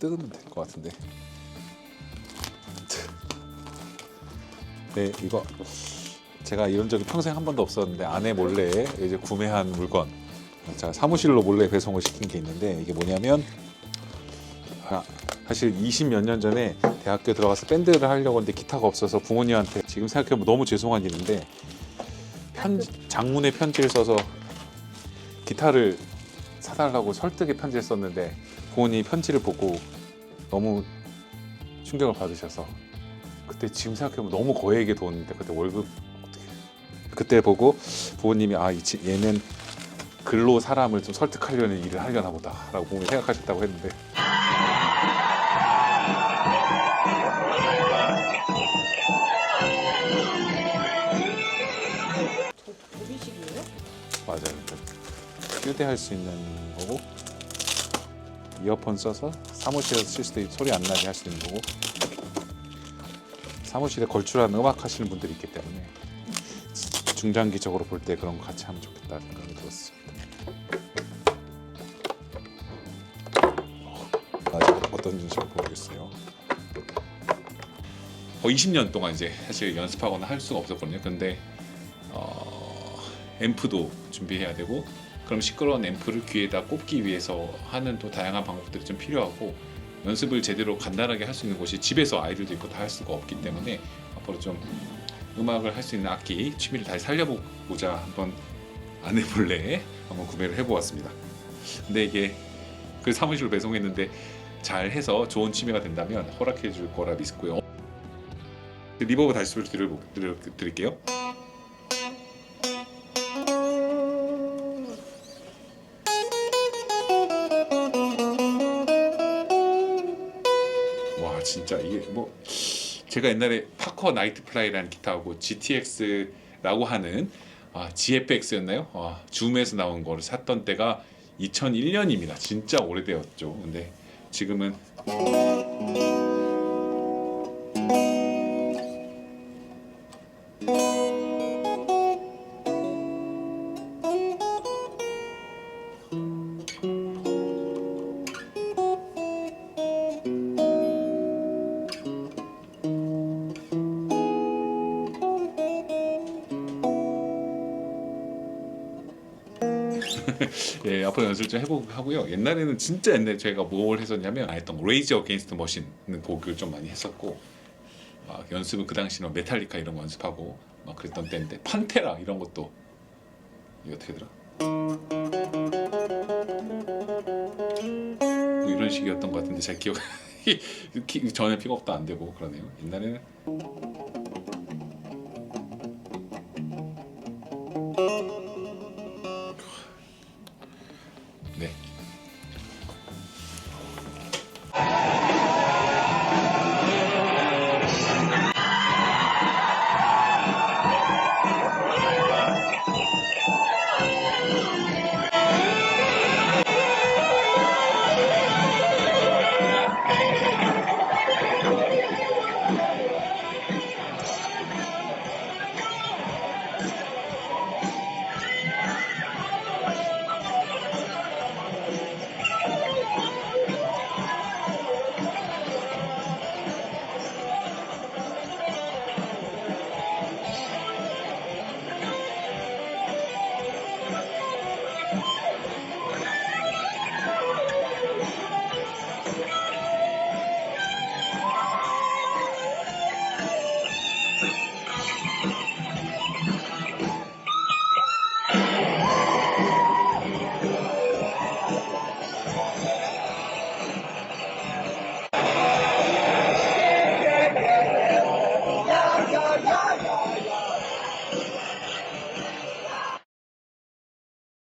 뜯으면 될 것 같은데. 네, 이거 제가 이런 적이 평생 한 번도 없었는데 아내 몰래 이제 구매한 물건. 제가 사무실로 몰래 배송을 시킨 게 있는데 이게 뭐냐면 아, 사실 20몇 년 전에 대학교 들어가서 밴드를 하려고 했는데 기타가 없어서 부모님한테 지금 생각해보면 너무 죄송한 일인데 편 장문의 편지를 써서 기타를 사달라고 설득의 편지를 썼는데 부모님이 편지를 보고 너무 충격을 받으셔서 그때 지금 생각해보면 너무 거액의 돈인데 그때 월급 그때 보고 부모님이 아 얘는 글로 사람을 좀 설득하려는 일을 하려나 보다라고 생각하셨다고 했는데 휴대할 수 있는 거고 이어폰 써서 사무실에서 쓸 수도 있, 소리 안 나게 할 수 있는 거고 사무실에 걸출하는 음악 하시는 분들이 있기 때문에 중장기적으로 볼 때 그런 거 같이 하면 좋겠다 생각이 들었습니다. 아직 어떤 짓을 모르겠어요. 어, 20년 동안 이제 사실 연습하거나 할 수가 없었거든요. 근데 어, 앰프도 준비해야 되고 그럼 시끄러운 앰프를 귀에다 꼽기 위해서 하는 또 다양한 방법들이 좀 필요하고 연습을 제대로 간단하게 할 수 있는 곳이 집에서 아이들도 있고 다 할 수가 없기 때문에 앞으로 좀 음악을 할 수 있는 악기 취미를 다시 살려보고자 한번 아내 몰래 한번 구매를 해보았습니다. 근데 이게 그 사무실로 배송했는데 잘 해서 좋은 취미가 된다면 허락해 줄 거라 믿고요. 리버브 다시 소리 드릴게요. 진짜 이게 뭐 제가 옛날에 파커 나이트 플라이라는 기타하고 GTX라고 하는 아, GFX였나요? 아, 줌에서 나온 거를 샀던 때가 2001년입니다. 진짜 오래되었죠. 근데 지금은 예, 앞으로 연습을 좀 해보고 하고요. 옛날에는 진짜 옛날에 저희가 뭘 했었냐면 안 했던 거 레이저 어게인스트 머신은 곡을 좀 많이 했었고 막 연습은 그 당시는 메탈리카 이런 거 연습하고 막 그랬던 때인데 판테라 이런 것도 이거 어떻게 들어? 뭐 이런 식이었던 것 같은데 잘 기억 기- 전에 픽업도 안 되고 그러네요. 옛날에는 Bem.